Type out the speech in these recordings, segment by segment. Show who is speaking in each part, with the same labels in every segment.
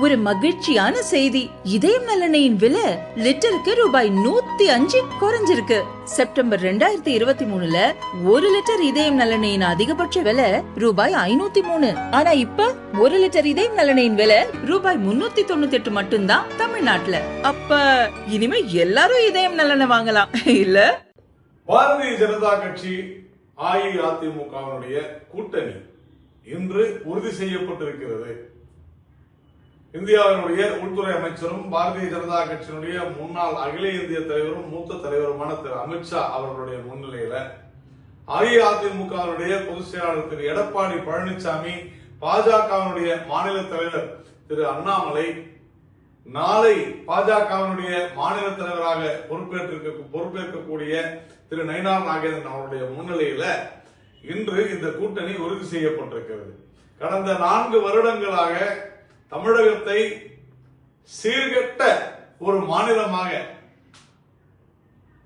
Speaker 1: ஒரு மகிழ்ச்சியான செய்தி. இதயம் நலனையின் விலை லிட்டருக்கு ரூபாய் நூத்தி அஞ்சு குறைஞ்சிருக்கு. செப்டம்பர் ரெண்டாயிரத்தி இருபத்தி மூணுல ஒரு லிட்டர் இதயம் நலனையின் அதிகபட்ச விலை ரூபாய் ஐநூத்தி மூணு. ஆனா இப்ப ஒரு லிட்டர் இதயம் நலனையின் விலை ரூபாய் முன்னூத்தி தொண்ணூத்தி எட்டு மட்டும்தான் தமிழ்நாட்டுல. அப்ப இனிமே எல்லாரும் இதயம் நலனை வாங்கலாம். இல்ல?
Speaker 2: பாரதிய ஜனதா கட்சி அஇஅதிமுகவினுடைய கூட்டணி இன்று உறுதி செய்யப்பட்டிருக்கிறது. இந்தியாவினுடைய உள்துறை அமைச்சரும் பாரதிய ஜனதா கட்சியினுடைய முன்னாள் அகில இந்திய தலைவரும் மூத்த தலைவருமான திரு. அமித்ஷா அவர்களுடைய முன்னிலையில அஇஅதிமுகவினுடைய பொதுச் செயலாளர் திரு. எடப்பாடி பழனிசாமி பாஜகவினுடைய மாநில தலைவர் திரு. அண்ணாமலை நாளை பாஜகவினுடைய மாநில தலைவராக பொறுப்பேற்றிருக்க பொறுப்பேற்கக்கூடிய திரு. நயினார் நாகேந்திரன் அவருடைய முன்னிலையில இன்று இந்த கூட்டணி உறுதி செய்யப்பட்டிருக்கிறது. கடந்த நான்கு வருடங்களாக தமிழகத்தை சீர்கெட்ட ஒரு மாநிலமாக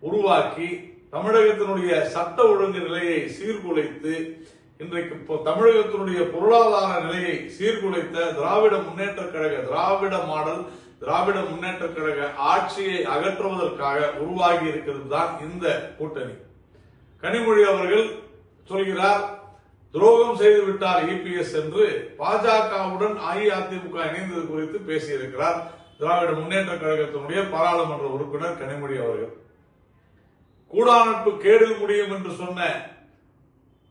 Speaker 2: உருவாக்கி தமிழகத்தினுடைய சட்ட ஒழுங்கு நிலையை சீர்குலைத்து இன்றைக்கு இப்போ தமிழகத்தினுடைய பொருளாதார நிலையை சீர்குலைத்த திராவிட முன்னேற்ற கழக திராவிட மாடல் திராவிட முன்னேற்ற கழக ஆட்சியை அகற்றுவதற்காக உருவாகி இருக்கிறது தான் இந்த கூட்டணி. கனிமொழி அவர்கள் சொல்கிறார் துரோகம் செய்து விட்டார் இபிஎஸ் என்று பாஜகவுடன் அஇஅதிமுக இணைந்தது குறித்து பேசியிருக்கிறார் திராவிட முன்னேற்ற கழகத்தினுடைய பாராளுமன்ற உறுப்பினர் கனிமொழி அவர்கள். கூடாநட்பு கேடில் முடியும் என்று சொன்ன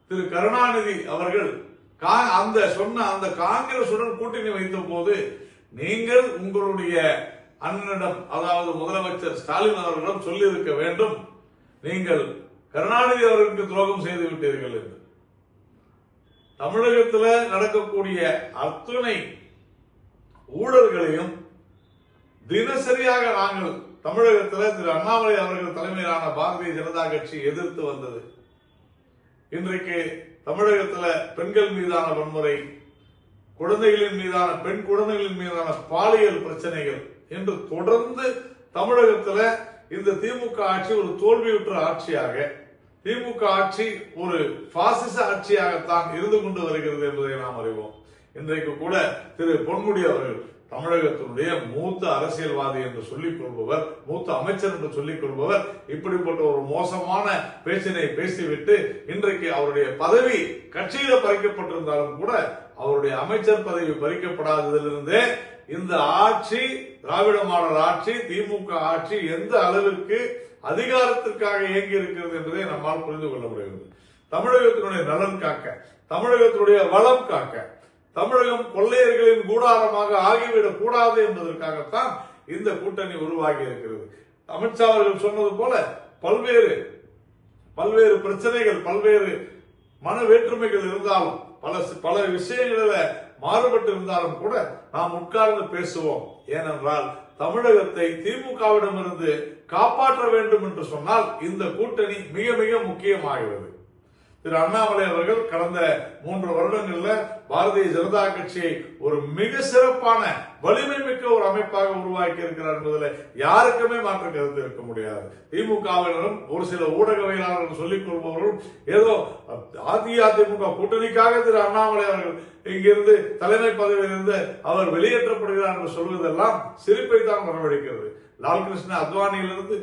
Speaker 2: திரு கருணாநிதி அவர்கள் கா- அந்த சொன்ன அந்த காங்கிரசுடன் கூட்டணி வைத்த போது நீங்கள் உங்களுடைய அண்ணனிடம் அதாவது முதலமைச்சர் ஸ்டாலின் அவர்களிடம் சொல்லியிருக்க வேண்டும். நீங்கள் கருணாநிதி அவர்களுக்கு துரோகம் செய்து விட்டீர்கள் என்று. தமிழகத்தில் நடக்கக்கூடிய அத்துணை ஊழல்களையும் தினசரியாக நாங்கள் தமிழகத்தில் திரு அண்ணாமலை அவர்கள் தலைமையிலான பாரதிய ஜனதா கட்சி எதிர்த்து வந்தது. இன்றைக்கு தமிழகத்தில் பெண்கள் மீதான வன்முறை குழந்தைகளின் மீதான பெண் குழந்தைகளின் மீதான பாலியல் பிரச்சனைகள் என்று தொடர்ந்து தமிழகத்தில் இந்த திமுக ஆட்சி ஒரு தோல்வியுற்ற ஆட்சியாக திமுக ஆட்சி ஒரு பாசிச ஆட்சியாகத்தான் இருந்து கொண்டு வருகிறது என்பதை நாம் அறிவோம். இன்றைக்கு கூட திரு பொன்முடி அவர்கள் தமிழகத்தினுடைய மூத்த அரசியல்வாதி என்று சொல்லிக் கொள்பவர் மூத்த அமைச்சர் என்று சொல்லிக் கொள்பவர் இப்படிப்பட்ட ஒரு மோசமான பேச்சினை பேசிவிட்டு இன்றைக்கு அவருடைய பதவி கட்சியில பறிக்கப்பட்டிருந்தாலும் கூட அவருடைய அமைச்சர் பதவி பறிக்கப்படாததிலிருந்தே இந்த ஆட்சி திராவிட மாடல் ஆட்சி திமுக ஆட்சி எந்த அளவிற்கு அதிகாரத்திற்காக இயங்கி இருக்கிறது என்பதை நம்மால் புரிந்து கொள்ள முடிகிறது. தமிழகத்தினுடைய நலன் காக்க தமிழகத்தினுடைய வளம் காக்க தமிழகம் கொள்ளையர்களின் கூடாரமாக ஆகிவிடக் கூடாது என்பதற்காகத்தான் இந்த கூட்டணி உருவாகி இருக்கிறது. அமித்ஷா அவர்கள் சொன்னது போல பல்வேறு பல்வேறு பிரச்சனைகள் பல்வேறு மன வேற்றுமைகள் இருந்தாலும் பல பல விஷயங்களில மாறுபட்டு இருந்தாலும் கூட நாம் உட்கார்ந்து பேசுவோம். ஏனென்றால் தமிழகத்தை திமுகவிடமிருந்து காப்பாற்ற வேண்டும் என்று சொன்னால் இந்த கூட்டணி மிக மிக முக்கியமாகிறது. திரு அண்ணாமலை அவர்கள் கடந்த மூன்று வருடங்கள்ல பாரதிய ஜனதா கட்சியை ஒரு மிக சிறப்பான வலிமை மிக்க ஒரு அமைப்பாக உருவாக்கி இருக்கிறார் என்பதில் யாருக்குமே மாற்று கருத்து இருக்க முடியாது. திமுகவினரும் ஒரு சில ஊடகவியலாளர்கள் சொல்லிக் கொள்பவர்களும் ஏதோ அதிமுக கூட்டணிக்காக திரு அண்ணாமலை அவர்கள் இங்கிருந்து தலைமை பதவியிலிருந்து அவர் வெளியேற்றப்படுகிறார் என்று சொல்வதெல்லாம் சிரிப்பை தான் வரவழைக்கிறது லால்கிருஷ்ண அத்வானியிலிருந்து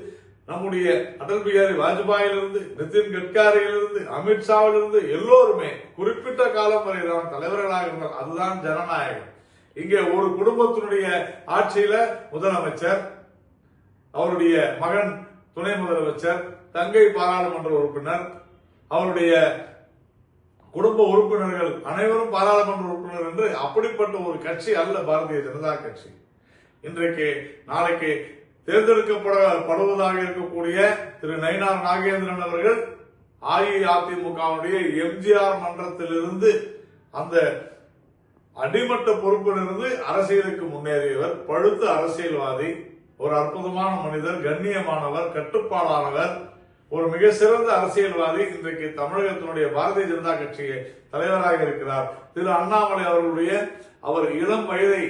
Speaker 2: நம்முடைய அடல் பிகாரி வாஜ்பாயிலிருந்து நிதின் கட்காரியிலிருந்து அமித்ஷாவிலிருந்து எல்லோருமே குறிப்பிட்ட காலம் வரை தான் தலைவர்களாக இருந்தார் அதுதான் ஜனநாயகம். இங்கே ஒரு குடும்பத்தினுடைய ஆட்சியில முதலமைச்சர் அவருடைய மகன் துணை முதலமைச்சர் தங்கை பாராளுமன்ற உறுப்பினர் அவருடைய குடும்ப உறுப்பினர்கள் அனைவரும் பாராளுமன்ற உறுப்பினர் என்று அப்படிப்பட்ட ஒரு கட்சி அல்ல பாரதிய ஜனதா கட்சி. இன்றைக்கு நாளைக்கு தேர்ந்தெடுக்கப்படுவதாக இருக்கக்கூடிய திரு நயினார் நாகேந்திரன் அவர்கள் அஇஅதிமுகவுடைய எம்ஜிஆர் மன்றத்திலிருந்து அந்த அடிமட்ட பொறுப்பிலிருந்து அரசியலுக்கு முன்னேறியவர் பழுத்த அரசியல்வாதி ஒரு அற்புதமான மனிதர் கண்ணியமானவர் கட்டுப்பாடானவர் ஒரு மிக சிறந்த அரசியல்வாதி. இன்றைக்கு தமிழகத்தினுடைய பாரதிய ஜனதா கட்சியை தலைவராக இருக்கிறார். திரு அண்ணாமலை அவர்களுடைய அவர் இளம் வயதை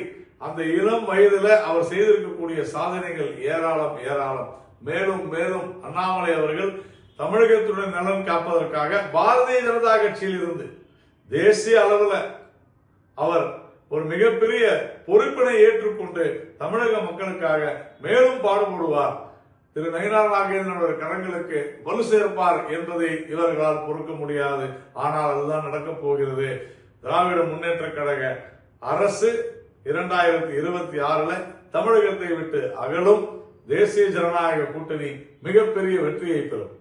Speaker 2: அந்த இளம் வயதுல அவர் செய்திருக்கக்கூடிய சாதனைகள் ஏராளம் ஏராளம். மேலும் மேலும் அண்ணாமலை அவர்கள் தமிழகத்துடன் நலன் காப்பதற்காக பாரதிய ஜனதா கட்சியில் இருந்து தேசிய அளவில் அவர் ஒரு மிகப்பெரிய பொறுப்பினை ஏற்றுக்கொண்டு தமிழக மக்களுக்காக மேலும் பாடுபடுவார். திரு நயினார் நாகேந்திரனுடைய கரங்களுக்கு வலு சேர்ப்பார் என்பதை இவர்களால் பொறுக்க முடியாது. ஆனால் அதுதான் நடக்கப் போகிறது. திராவிட முன்னேற்ற கழக அரசு இரண்டாயிரத்தி இருபத்தி ஆறுல தமிழகத்தை விட்டு அகலும் தேசிய ஜனநாயக கூட்டணி மிகப்பெரிய வெற்றியை பெறும்.